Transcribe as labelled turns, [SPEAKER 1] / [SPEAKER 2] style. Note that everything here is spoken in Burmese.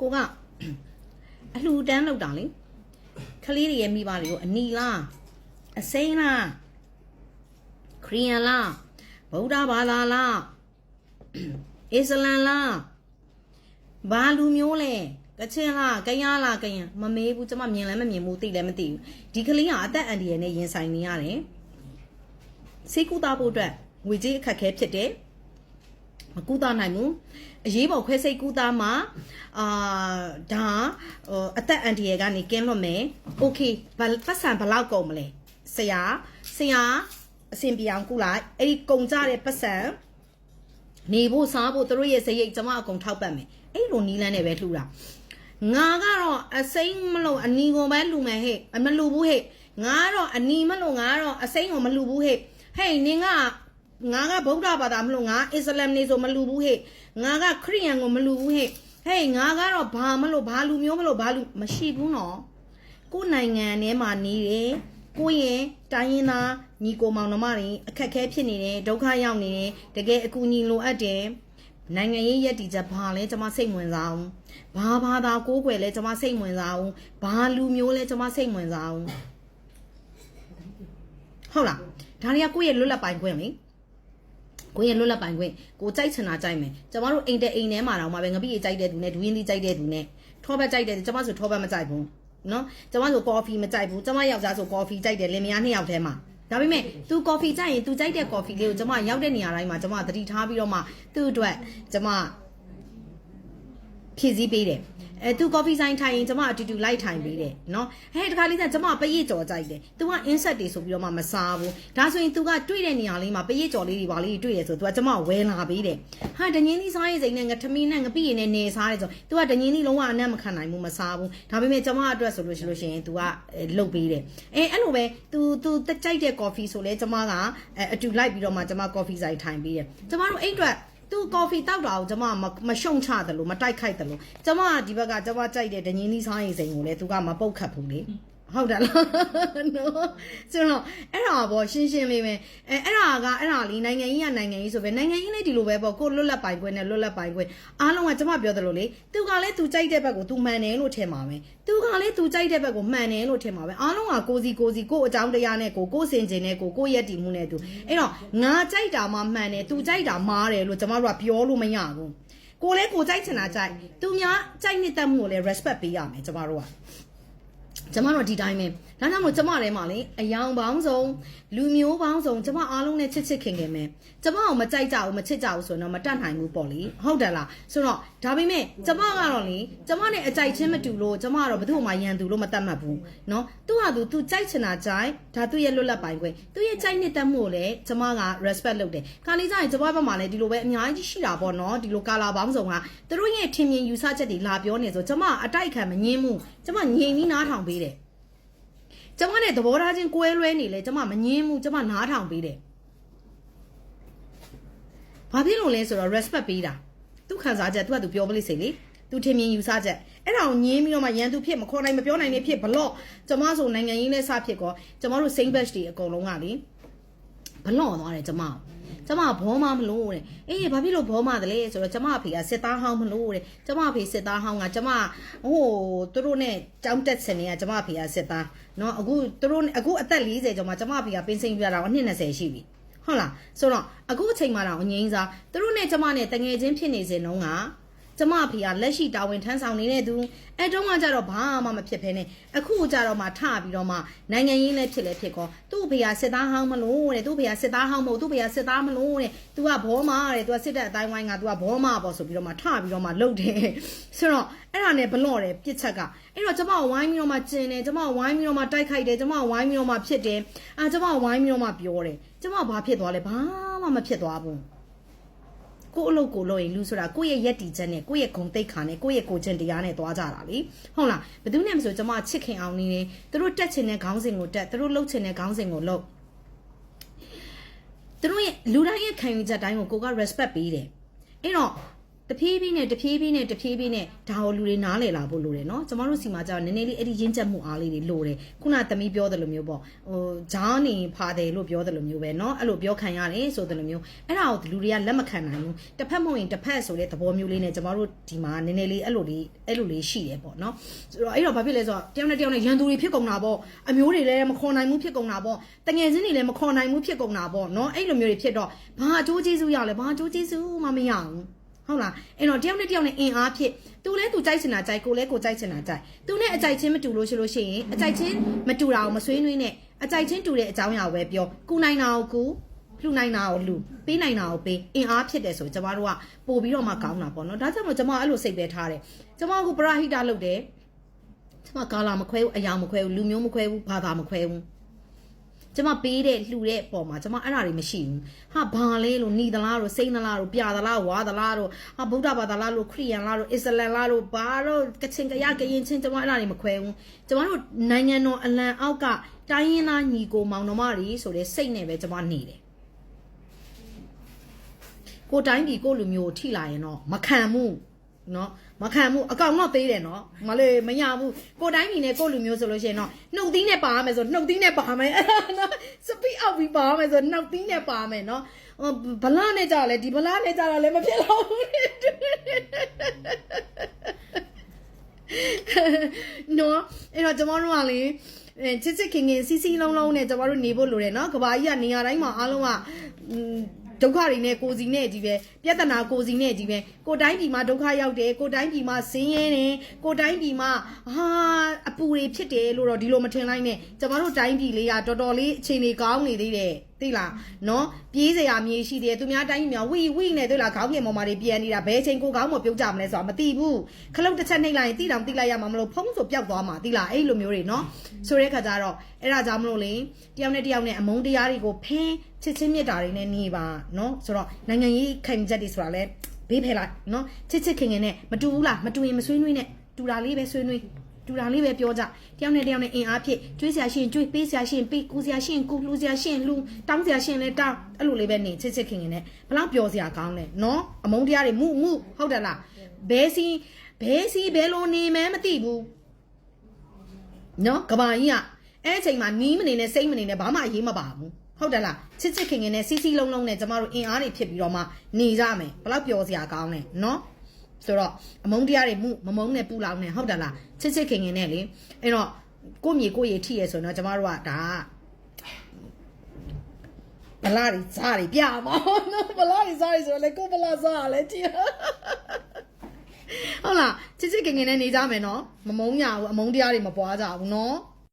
[SPEAKER 1] ကိုကအလှူတန်းလောက်တာလေကလေးတွေရဲ့မိဘတွေကိုအနီလားအစိမ်းလားခရီးယန်လားဗုဒ္ဓဘာသာလားအစ္စလမ်လားဘာလူမျိုးလဲကချင်လားကယားလားကရင်မမေးဘူးကျမမြင်လည်းမမြင်ဘူးသိလည်းမသိဘူးဒီကလေးကအသက်အန္တရာယ်နဲ့ရင်ဆိုင်နေရတယ်စိတ်ကူတာဖို့အတွက်ငွေကြေးအခက်အခဲဖြစ်တယ် မကူတာနိုင်ဘူးအရေးပေါ်ခွဲစိတ်ကူတာမှာအာဒါဟိုအသက်အန္တရာယ်ကနေကင်းလွတ်မယ်โอเคဘယ်ပတ်စံဘယ်လောက်ကုန်မလဲဆရာဆရာအဆင်ပြေအောင်ကူလိုက်အဲ့ဒီကုန်ကြတဲ့ပတ်စံနေဖို့စားဖို့သူတို့ရဲ့စရိတ်ကျမအကုန်ထောက်ပတ်မယ်အဲ့လိုနီးလန်းနဲ့ပဲလှူတာငါကတော့အစိမ့်မလို့အနီကိုပဲလှူမယ်ဟဲ့အမလှူဘူးဟဲ့ငါကတော့အနီမလို့ငါကတော့အစိမ့်ကိုမလှူဘူးဟဲ့ဟဲ့နင်က ငါကဗုဒ္ဓဘာသာမလို့ငါအစ္စလာမ်နေဆိုမလှူဘူးဟဲ့ငါကခရစ်ယာန်ကိုမလှူဘူးဟဲ့ဟဲ့ငါကတော့ဘာမလို့ဘာလူမျိုးမလို့ဘာလူမရှိဘူးနော်ကိုယ်နိုင်ငံထဲမှာနေတယ်ကိုယ့်ရဲ့တိုင်းရင်းသားညီကိုမောင်နှမတွေအခက်အခဲဖြစ်နေတယ်ဒုက္ခရောက်နေတယ်တကယ်အကူအညီလိုအပ်တယ်နိုင်ငံရေးရည်တည်ချက်ဘာလဲကျွန်မစိတ်ဝင်စားအောင်ဘာဘာသာကိုးကွယ်လဲကျွန်မစိတ်ဝင်စားအောင်ဘာလူမျိုးလဲကျွန်မစိတ်ဝင်စားအောင်ဟုတ်လားဒါတွေကကိုယ့်ရဲ့လွတ်လပ်ပိုင်ခွင့်လေ ကိုယ့်ရဲ့လွတ်လပ်ပိုင်ခွင့်ကိုကြိုက်ချင်တာကြိုက်မယ်ကျမတို့အိမ်တဲ့အိမ်ထဲမှာတော့မှပဲငပိကြိုက်တဲ့သူနဲ့ဒူရင်းသီးကြိုက်တဲ့သူနဲ့ထောဘက်ကြိုက်တဲ့ကျမဆိုထောဘက်မကြိုက်ဘူးနော်ကျမဆိုကော်ဖီမကြိုက်ဘူးကျမယောက်ျားဆိုကော်ဖီကြိုက်တယ်လင်မယားနှစ်ယောက်ထဲမှာဒါပေမဲ့ तू ကော်ဖီကြိုက်ရင် तू ကြိုက်တဲ့ကော်ဖီလေးကိုကျမရောက်တဲ့နေရာတိုင်းမှာကျမသတိထားပြီးတော့မှသူ့အတွက်ကျမဖြည့်ဆည်းပေးတယ် အဲသူကော်ဖီဆိုင်ထိုင်ရင်ကျမအတူတူလိုက်ထိုင်ပေးတယ်နော်ဟဲ့တခါလေးကျကျမပရိတ်ကြော်ကြိုက်တယ် तू က insect တွေဆိုပြီးတော့မှမစားဘူးဒါဆိုရင် तू ကတွေ့တဲ့နေရာလေးမှာပရိတ်ကြော်လေးတွေပါလေးတွေ့ရဆို तू ကကျမဝဲလာပေးတယ်ဟာတငင်းသီးစားရေးစိန်နဲ့ငထမင်းနဲ့ငပိရည်နဲ့နေစားတယ်ဆို तू ကတငင်းသီးလုံးဝအနက်မခံနိုင်ဘူးမစားဘူးဒါပေမဲ့ကျမအတွက်ဆိုလို့ရှိလို့ရှိရင် तू ကလှုပ်ပေးတယ်အဲအဲ့လိုပဲ तू तू တက်ကြိုက်တဲ့ coffee ဆိုလဲကျမကအတူလိုက်ပြီးတော့မှကျမ coffee ဆိုင်ထိုင်ပေးတယ်ကျမတို့အဲ့အတွက် သူကော်ဖီတောက်တာကိုကျမမရှုံချတယ်လို့မတိုက်ခိုက်တယ်လို့ကျမဒီဘက်ကကျမကြိုက်တဲ့ဒညင်းသီးစားရင်စိန်ကိုလည်းသူကမပုတ်ခတ်ဘူးလေ ဟုတ်တယ်လားနော်ဆိုတော့အဲ့ဒါပေါ့ရှင်းရှင်းလေးပဲအဲအဲ့ဒါကအဲ့ဒါလေးနိုင်ငံကြီးကနိုင်ငံကြီးဆိုပဲနိုင်ငံကြီးလေးဒီလိုပဲပေါ့ကိုလွတ်လပ်ပိုင်ခွင့်နဲ့လွတ်လပ်ပိုင်ခွင့်အားလုံးကကျမပြောတယ်လို့လေသူကလည်းသူကြိုက်တဲ့ဘက်ကိုသူမှန်တယ်လို့ထင်ပါမယ်သူကလည်းသူကြိုက်တဲ့ဘက်ကိုမှန်တယ်လို့ထင်ပါပဲအားလုံးကကိုစီကိုစီကိုအကြောင်းတရားနဲ့ကိုကိုစင်ကျင်နဲ့ကိုကိုရက်တီမှုနဲ့သူအဲ့တော့ငါကြိုက်တာမှမှန်တယ်သူကြိုက်တာမှားတယ်လို့ကျမတို့ကပြောလို့မရဘူးကိုလည်းကိုကြိုက်ချင်တာကြိုက်သူများကြိုက်နှစ်သက်မှုကိုလည်း respect ပေးရမယ်ကျမတို့က ကျမတို့ဒီတိုင်းပဲဒါကြောင့်မို့ကျမထဲမှာလေအယောင်ပေါင်းစုံလူမျိုးပေါင်းစုံကျမအားလုံးနဲ့ချစ်ချစ်ခင်ခင်ပဲကျမအောင်မကြိုက်ကြဘူးမချစ်ကြဘူးဆိုတော့မတတ်နိုင်ဘူးပေါ့လေဟုတ်တယ်လားဆိုတော့ဒါပေမဲ့ကျမကတော့လေကျမနဲ့အကြိုက်ချင်းမတူလို့ကျမကတော့ဘယ်သူမှရန်သူလို့မတတ်မှတ်ဘူးเนาะသူ့ဟာသူသူကြိုက်ချင်တာကြိုက်ဒါသူ့ရဲ့လွတ်လပ်ပိုင်ခွင့်သူ့ရဲ့ကြိုက်နှစ်သက်မှုကိုလည်းကျမက respect လုပ်တယ်ခါလေးကျရင်ကျမဘက်မှာလည်းဒီလိုပဲအများကြီးရှိတာပေါ့เนาะဒီလိုကာလာပေါင်းစုံကသူတို့ရဲ့ထင်မြင်ယူဆချက်တွေလာပြောနေဆိုကျမအတိုက်ခံမငင်းမှုကျမငြိမ်ပြီးနားထောင် ပေးတယ်ကျမနဲ့သဘောထားချင်းကွဲလွဲနေလေကျမမငင်းဘူးကျမနားထောင်ပေးတယ်ဘာဖြစ်လို့လဲဆိုတော့ respect ပေးတာသူခံစားချက်သူကသူပြောပလိစေလေသူထင်မြင်ယူဆချက်အဲ့ဒါကိုညင်းပြီးတော့မှရန်သူဖြစ်မခေါ်နိုင်မပြောနိုင်နေဖြစ်ဘလော့ကျမဆိုနိုင်ငံရေးနဲ့စဖြစ်ကောကျမတို့ same batch တွေအကုန်လုံးကလေဘလော့သွားတယ်ကျမ ကျမဘောမမလို့တဲ့အေးဘာဖြစ်လို့ဘောမတလဲဆိုတော့ကျမအဖေကစစ်သားဟောင်းမလို့တဲ့ကျမအဖေစစ်သားဟောင်းကကျမဟိုသူတို့နဲ့ကြောင်းတက်စင်နေကကျမအဖေကစစ်သားနော်အခုသူတို့အခုအသက်40ကျော်မှာကျမအဖေကပင်စိန်ပြတာအနှစ်20ရှိပြီဟုတ်လားဆိုတော့အခုအချိန်မှတော့အငိမ့်စားသူတို့နဲ့ကျမနဲ့တငယ်ချင်းဖြစ်နေစဉ်တုန်းက ကျမအဖေကလက်ရှိတာဝန်ထမ်းဆောင်နေတဲ့သူအဲတုန်းကကြတော့ဘာမှမဖြစ်ဖ ೇನೆ အခုကြတော့မှထပြီးတော့မှနိုင်ငံရေးလည်းဖြစ်လည်းဖြစ်ကောသူ့အဖေကစစ်သားဟောင်းမလို့တဲ့သူ့အဖေကစစ်သားဟောင်းမဟုတ်သူ့အဖေကစစ်သားမလို့တဲ့ तू ကဘောမာတဲ့ तू ကစစ်တဲ့အတိုင်းဝိုင်းက तू ကဘောမာပေါ့ဆိုပြီးတော့မှထပြီးတော့မှလှုပ်တယ်ဆိုတော့အဲ့ဒါနဲ့ဘလော့တယ်ပြစ်ချက်ကအဲ့တော့ကျမဝိုင်းပြီးတော့မှကျင်တယ်ကျမဝိုင်းပြီးတော့မှတိုက်ခိုက်တယ်ကျမဝိုင်းပြီးတော့မှဖြစ်တယ်အာကျမဝိုင်းပြီးတော့မှပြောတယ်ကျမဘာဖြစ်သွားလဲဘာမှမဖြစ်သွားဘူး ကို့အလုပ်ကိုလုပ်ရင်လူဆိုတာကိုယ့်ရဲ့ရက်တီချက်နဲ့ကိုယ့်ရဲ့ဂုံတိတ်ခါနဲ့ကိုယ့်ရဲ့ကိုချင်းတရားနဲ့သွားကြတာလေဟုတ်လားဘယ်သူနဲ့မဆိုကျမချစ်ခင်အောင်နေတယ်သူတို့တက်ချင်တဲ့ခေါင်းစဉ်ကိုတက်သူတို့လှုပ်ချင်တဲ့ခေါင်းစဉ်ကိုလှုပ်သူတို့ရဲ့လူတိုင်းရဲ့ခံယူချက်တိုင်းကိုကိုက respect ပေးတယ်အဲ့တော့ တဖြည်းဖြည်းနဲ့တဖြည်းဖြည်းနဲ့တဖြည်းဖြည်းနဲ့ဒါကိုလူတွေနားလည်လာဖို့လိုတယ်เนาะကျမတို့စီမှာကျတော့နည်းနည်းလေးအဲ့ဒီရင်းချက်မှုအားလေးတွေလိုတယ်ခုနသမီးပြောတယ်လို့မျိုးပေါ့ဟိုဂျားနေဖာတယ်လို့ပြောတယ်လို့မျိုးပဲเนาะအဲ့လိုပြောခံရတယ်ဆိုတယ်လို့မျိုးအဲ့ဒါကိုလူတွေကလက်မခံနိုင်ဘူးတစ်ဖက်မဟုတ်ရင်တစ်ဖက်ဆိုတဲ့သဘောမျိုးလေးနဲ့ကျမတို့ဒီမှာနည်းနည်းလေးအဲ့လိုလေးအဲ့လိုလေးရှိတယ်ပေါ့เนาะဆိုတော့အဲ့တော့ဘာဖြစ်လဲဆိုတော့တယောက်နဲ့တယောက်နဲ့ရန်သူတွေဖြစ်ကုန်တာပေါ့အမျိုးတွေလည်းမခေါ်နိုင်ဘူးဖြစ်ကုန်တာပေါ့တငယ်ချင်းတွေလည်းမခေါ်နိုင်ဘူးဖြစ်ကုန်တာပေါ့เนาะအဲ့လိုမျိုးတွေဖြစ်တော့ဘာအကျိုးကျေးဇူးရလဲဘာအကျိုးကျေးဇူးမှမရဘူး ဟုတ်လားအဲ့တော့တယောက်နဲ့တယောက်နဲ့အင်အားဖြစ်သူလဲသူကြိုက်ချင်တာကြိုက်ကိုလဲကိုကြိုက်ချင်တာကြိုက်သူနဲ့အကြိုက်ချင်းမတူလို့ရှိလို့ရှိရင်အကြိုက်ချင်းမတူတာကိုမဆွေးနွေးနဲ့အကြိုက်ချင်းတူတဲ့အကြောင်းအရာကိုပဲပြောကုနိုင်တာကိုကုလှူနိုင်တာကိုလှူပေးနိုင်တာကိုပေးအင်အားဖြစ်တယ်ဆိုကျမတို့ကပို့ပြီးတော့မှကောင်းတာပေါ့နော်ဒါကြောင့်မို့ကျမအဲ့လိုစိတ်ပဲထားတယ်ကျမကပရာဟိတလုပ်တယ်ကျမကာလာမခွဲဘူးအရာမခွဲဘူးလူမျိုးမခွဲဘူးဘာသာမခွဲဘူး ကျမပေးတဲ့လှူတဲ့ပုံမှာကျမအဲ့ဒါတွေမရှိဘူးဟာဘာလဲလို့ညီသလားလို့စိမ့်သလားလို့ပြသလားဝါသလားလို့ဟာဗုဒ္ဓဘာသာလားလို့ခရစ်ယာန်လားလို့အစ္စလမ်လားလို့ဘာလို့ကချင်ကရကရင်ချင်းကျမအဲ့ဒါတွေမခွဲဘူးကျမတို့နိုင်ငံတော်အလံအောက်ကတိုင်းရင်းသားညီကိုမောင်နှမတွေဆိုတဲ့စိတ်နဲ့ပဲကျမနေတယ်ကိုတိုင်းပြည်ကိုလူမျိုးကိုထိလာရင်တော့မခံမှု နော်မခံဘူးအကောင်တော့သေးတယ်နော်မလေးမရဘူးကိုတိုင်းမိနဲ့ကိုလူမျိုးဆိုလို့ရှိရင်တော့နှုတ်သီးနဲ့ပါရမယ်ဆိုနှုတ်သီးနဲ့ပါမယ်နော်စပီအောက်ပြီးပါရမယ်ဆိုနှုတ်သီးနဲ့ပါမယ်နော်ဘလနဲ့ကြလဲဒီဘလနဲ့ကြတော့လည်းမဖြစ်တော့ဘူးနော်အဲ့တော့ကျွန်တော်တို့ကလေချစ်ချစ်ခင်ခင်စီစီလုံးလုံးနဲ့ကျွန်တော်တို့နေဖို့လိုတယ်နော်ကဘာကြီးကနေရာတိုင်းမှာအားလုံးက ဒုက္ခတွေနဲ့ကိုယ်စီနဲ့ကြီးပဲပြဿနာကိုယ်စီနဲ့ကြီးပဲကိုယ်တိုင်းပြည်မှာဒုက္ခရောက်တယ်ကိုယ်တိုင်းပြည်မှာဆင်းရဲတယ်ကိုယ်တိုင်းပြည်မှာဟာအပူတွေဖြစ်တယ်လို့တော့ဒီလိုမထင်လိုက်နဲ့ကျမတို့တိုင်းပြည်လေးကတော်တော်လေးအခြေအနေကောင်းနေသေးတယ်သိလားနော်ပြေးစရာမြေရှိတယ်သူများတိုင်းပြည်များဝီဝီနဲ့သိလားခေါင်းငင်ပေါ်မှာတွေပြန်နေတာဘယ်ချိန်ကိုခေါင်းမပြုတ်ကြမလဲဆိုတာမသိဘူးခလုတ်တစ်ချက်နှိပ်လိုက်ရင်တိတောင်တိလိုက်ရမှာမလို့ဖုံးဆိုပျောက်သွားမှာသိလားအဲ့လိုမျိုးတွေနော်ဆိုတဲ့ခါကျတော့အဲ့ဒါကြောင့်မလို့လေတယောက်နဲ့တယောက်နဲ့အမုန်းတရားတွေကိုဖင်းချစ်ချင်းမြတ်တာတွေနဲ့နေပါနော်ဆိုတော့နိုင်ငံရေးခိုင်ချက်တွေဆိုတာလဲဘေးဖယ်လိုက်နော်ချစ်ချစ်ခင်ခင်နဲ့မတူဘူးလားမတူရင်မဆွေးနွေးနဲ့တူတာလေးပဲဆွေးနွေး တူတာလေးပဲပြောကြတယောက်နဲ့တယောက်နဲ့အင်အားဖြစ်ကျွေးစရာရှိရင်ကျွေးပေးစရာရှိရင်ပေးကူစရာရှိရင်ကူလှူစရာရှိရင်လှူတောင်းစရာရှိရင်လည်းတောင်းအဲ့လိုလေးပဲနေချစ်ချစ်ခင်ခင်နဲ့ဘလောက်ပျော်စရာကောင်းလဲနော်အမုန်းတရားတွေမှုမှုဟုတ်တယ်လားဘဲစီဘဲစီဘဲလိုနေမဲမသိဘူးနော်ကဘာကြီးကအဲ့အချိန်မှာနီးမနေနဲ့စိတ်မနေနဲ့ဘာမှအရေးမပါဘူးဟုတ်တယ်လားချစ်ချစ်ခင်ခင်နဲ့စီစီလုံးလုံးနဲ့ကျမတို့အင်အားတွေဖြစ်ပြီးတော့မှနေကြမယ်ဘလောက်ပျော်စရာကောင်းလဲနော် ဆိုတော့အမုန်းတရားတွေမှုမမုန်းနဲ့ပူလောင်နဲ့ဟုတ်တယ်လားချစ်ချစ်ခင်ခင်နဲ့လေအဲ့တော့ကိုမြေကိုရေထိရဆိုတော့ကျမတို့ကဒါဗလာတွေစားတွေပြမှာနော်ဗလာတွေစားတွေဆိုတော့လေကိုဗလာစားရလဲကြည့်ဟုတ်လားချစ်ချစ်ခင်ခင်နဲ့နေကြမယ်နော်မမုန်းရဘူးအမုန်းတရားတွေမပွားကြဘူးနော်